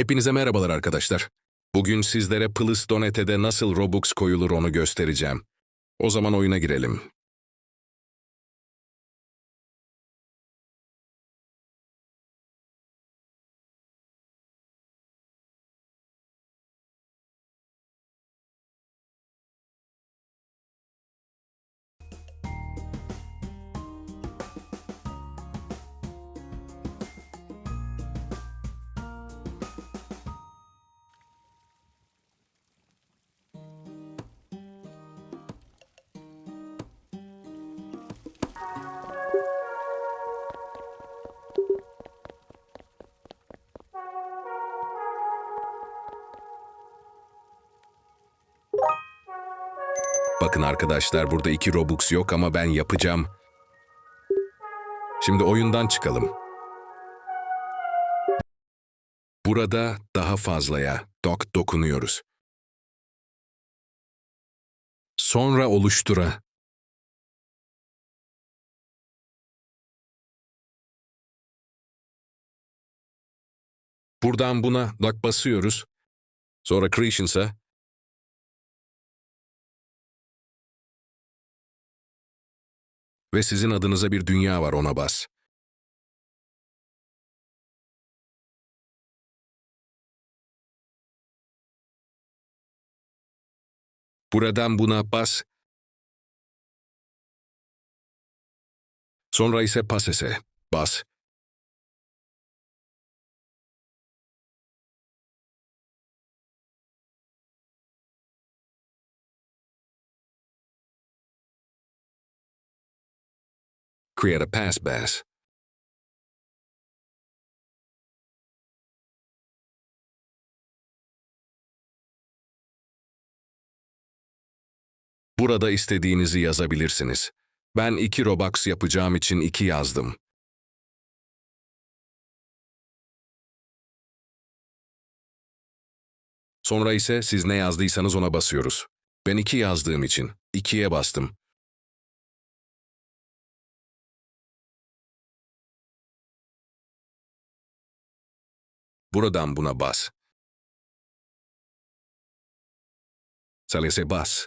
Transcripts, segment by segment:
Hepinize merhabalar arkadaşlar. Bugün sizlere Plistonet'e nasıl Robux koyulur onu göstereceğim. O zaman oyuna girelim. Bakın arkadaşlar burada iki Robux yok ama ben yapacağım. Şimdi oyundan çıkalım. Burada daha fazlaya dok dokunuyoruz. Sonra oluştura. Buradan buna dok basıyoruz. Sonra creations'a ve sizin adınıza bir dünya var ona bas. Buradan buna bas. Sonra ise pasese bas. Create a pass bas. Burada istediğinizi yazabilirsiniz. Ben iki Robux yapacağım için iki yazdım. Sonra ise siz ne yazdıysanız ona basıyoruz. Ben iki yazdığım için ikiye bastım. Buradan buna bas. Salese bas.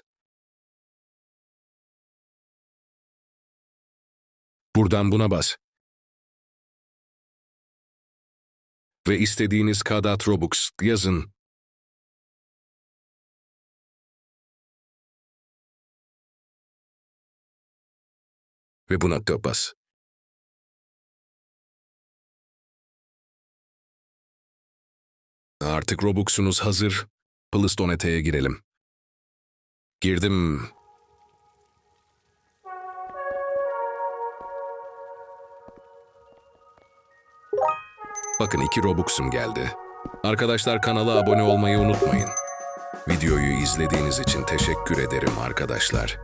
Buradan buna bas. Ve istediğiniz kadar Robux yazın. Ve buna da bas. Artık Robux'unuz hazır. Plistonet'e girelim. Girdim. Bakın iki Robux'um geldi. Arkadaşlar kanala abone olmayı unutmayın. Videoyu izlediğiniz için teşekkür ederim arkadaşlar.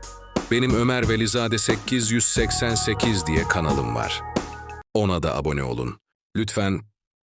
Benim Ömer Velizade 888 diye kanalım var. Ona da abone olun. Lütfen